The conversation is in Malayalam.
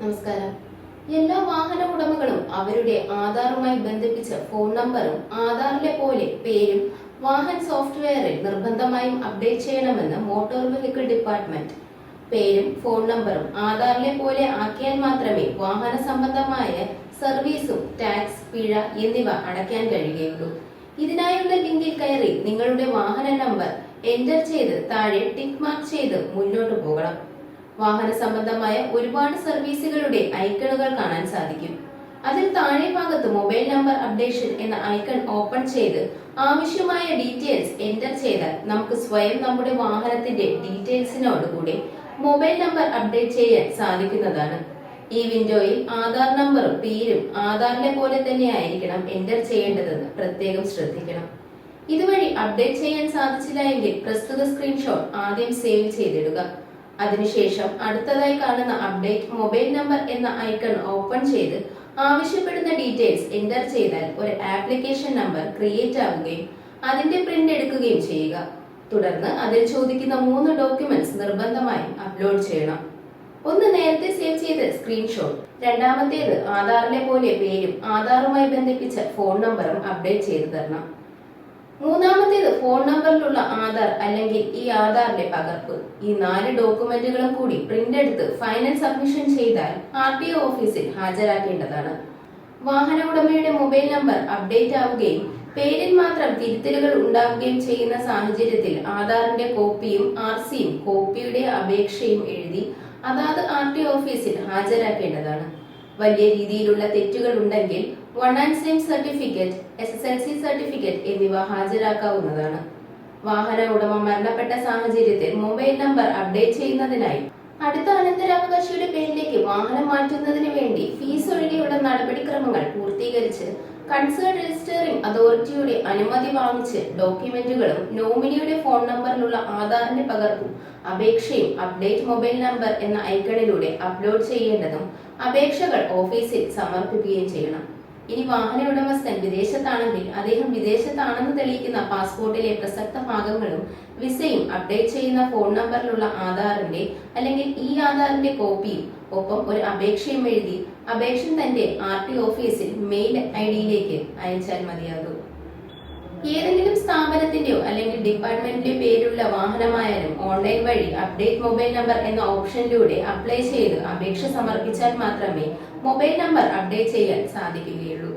നമസ്കാരം. എല്ലാ വാഹന ഉടമകളും അവരുടെ ആധാറുമായി ബന്ധിപ്പിച്ച ഫോൺ നമ്പറും ആധാറിലെ പോലെ പേരും വാഹൻ സോഫ്റ്റ്വെയറിൽ നിർബന്ധമായും അപ്ഡേറ്റ് ചെയ്യണമെന്ന് മോട്ടോർ വെഹിക്കിൾ ഡിപ്പാർട്ട്മെന്റ് പേരും ഫോൺ നമ്പറും ആധാറിലെ പോലെ ആക്കിയാൽ മാത്രമേ വാഹന സംബന്ധമായ സർവീസും ടാക്സ് പിഴ എന്നിവ അടയ്ക്കാൻ കഴിയുകയുള്ളൂ. ഇതിനായുള്ള ലിങ്കിൽ കയറി നിങ്ങളുടെ വാഹന നമ്പർ എന്റർ ചെയ്ത് താഴെ ടിക്ക് മാർക്ക് ചെയ്ത് മുന്നോട്ട് പോകണം. വാഹന സംബന്ധമായ ഒരുപാട് സർവീസുകളുടെ ഐക്കണുകൾ കാണാൻ സാധിക്കും. അതിൽ താഴെ ഭാഗത്ത് മൊബൈൽ നമ്പർ അപ്ഡേഷൻ എന്ന ഐക്കൺ ഓപ്പൺ ചെയ്ത് ആവശ്യമായ ഡീറ്റെയിൽസ് എന്റർ ചെയ്താൽ നമുക്ക് സ്വയം നമ്മുടെ വാഹനത്തിന്റെ ഡീറ്റെയിൽസിനോട് കൂടി മൊബൈൽ നമ്പർ അപ്ഡേറ്റ് ചെയ്യാൻ സാധിക്കുന്നതാണ്. ഈ വിൻഡോയിൽ ആധാർ നമ്പറും പേരും ആധാറിലെ പോലെ തന്നെ ആയിരിക്കണം എന്റർ ചെയ്യേണ്ടതെന്ന് പ്രത്യേകം ശ്രദ്ധിക്കണം. ഇതുവഴി അപ്ഡേറ്റ് ചെയ്യാൻ സാധിച്ചില്ല എങ്കിൽ പ്രസ്തുത സ്ക്രീൻഷോട്ട് ആദ്യം സേവ് ചെയ്തിടുക. അതിനുശേഷം അടുത്തതായി കാണുന്ന അപ്ഡേറ്റ് മൊബൈൽ നമ്പർ എന്ന ഐക്കൺ ഓപ്പൺ ചെയ്ത് ആവശ്യപ്പെടുന്ന ഡീറ്റെയിൽസ് എന്റർ ചെയ്താൽ ഒരു ആപ്ലിക്കേഷൻ നമ്പർ ക്രിയേറ്റ് ആവുകയും അതിന്റെ പ്രിന്റ് എടുക്കുകയും ചെയ്യുക. തുടർന്ന് അതിൽ ചോദിക്കുന്ന മൂന്ന് ഡോക്യുമെന്റ്സ് നിർബന്ധമായും അപ്ലോഡ് ചെയ്യണം. ഒന്ന് നേരത്തെ സേവ് ചെയ്ത് സ്ക്രീൻഷോട്ട് രണ്ടാമത്തേത് ആധാറിലെ പോലെ പേരും ആധാറുമായി ബന്ധിപ്പിച്ച ഫോൺ നമ്പറും അപ്ഡേറ്റ് ചെയ്തു തരണം. മൂന്നാമത്തേത് ഫോൺ നമ്പറിലുള്ള ആധാർ അല്ലെങ്കിൽ ഈ ആധാറിന്റെ പകർപ്പ്. ഈ നാല് ഡോക്യുമെന്റുകളും കൂടി പ്രിന്റ് എടുത്ത് ഫൈനൽ സബ്മിഷൻ ചെയ്താൽ ആർ ടി ഒ ഓഫീസിൽ ഹാജരാക്കേണ്ടതാണ്. വാഹന ഉടമയുടെ മൊബൈൽ നമ്പർ അപ്ഡേറ്റ് ആവുകയും പേരിൽ മാത്രം തിരുത്തലുകൾ ഉണ്ടാവുകയും ചെയ്യുന്ന സാഹചര്യത്തിൽ ആധാറിന്റെ കോപ്പിയും ആർ സിയും കോപ്പിയുടെ അപേക്ഷയും എഴുതി അതാത് ആർ ടി ഓഫീസിൽ ഹാജരാക്കേണ്ടതാണ്. വലിയ രീതിയിലുള്ള തെറ്റുകൾ ഉണ്ടെങ്കിൽ one and same certificate S S L C certificate എന്നിവ ഹാജരാക്കാവുന്നതാണ്. വാഹന ഉടമ മരണപ്പെട്ട സാഹചര്യത്തിൽ മൊബൈൽ നമ്പർ അപ്ഡേറ്റ് ചെയ്യുന്നതിനായി അടുത്ത അനന്തരാവകാശിയുടെ പേരിലേക്ക് വാഹനം മാറ്റുന്നതിന് വേണ്ടി ഫീസ് ഒഴികെയുള്ള നടപടിക്രമങ്ങൾ പൂർത്തീകരിച്ച് കൺസേൺ രജിസ്റ്ററിംഗ് അതോറിറ്റിയുടെ അനുമതി വാങ്ങിച്ച് ഡോക്യുമെന്റുകളും നോമിനിയുടെ ഫോൺ നമ്പറിലുള്ള ആധാറിന്റെ പകർപ്പും അപേക്ഷയും അപ്ഡേറ്റ് മൊബൈൽ നമ്പർ എന്ന ഐക്കണിലൂടെ അപ്ലോഡ് ചെയ്യേണ്ടതും അപേക്ഷകൾ ഓഫീസിൽ സമർപ്പിക്കുകയും ചെയ്യണം. ഇനി വാഹന ഉടമസ്ഥൻ വിദേശത്താണെങ്കിൽ അദ്ദേഹം വിദേശത്താണെന്ന് തെളിയിക്കുന്ന പാസ്പോർട്ടിലെ പ്രസക്ത ഭാഗങ്ങളും വിസയും അപ്ഡേറ്റ് ചെയ്യുന്ന ഫോൺ നമ്പറിലുള്ള ആധാറിന്റെ അല്ലെങ്കിൽ ഈ ആധാറിന്റെ കോപ്പിയും ഒപ്പം ഒരു അപേക്ഷയും എഴുതി അപേക്ഷ തന്റെ ആർ ടി ഓഫീസിൽ മെയിൽ ഐ ഡിയിലേക്ക് അയച്ചാൽ മതിയാകും. ഏതെങ്കിലും സ്ഥാപനത്തിന്റെയോ അല്ലെങ്കിൽ ഡിപ്പാർട്ട്മെന്റിന്റെയോ പേരുള്ള വാഹനമായാലും ഓൺലൈൻ വഴി അപ്ഡേറ്റ് മൊബൈൽ നമ്പർ എന്ന ഓപ്ഷനിലൂടെ അപ്ലൈ ചെയ്ത് അപേക്ഷ സമർപ്പിച്ചാൽ മാത്രമേ മൊബൈൽ നമ്പർ അപ്ഡേറ്റ് ചെയ്യാൻ സാധിക്കുകയുള്ളൂ.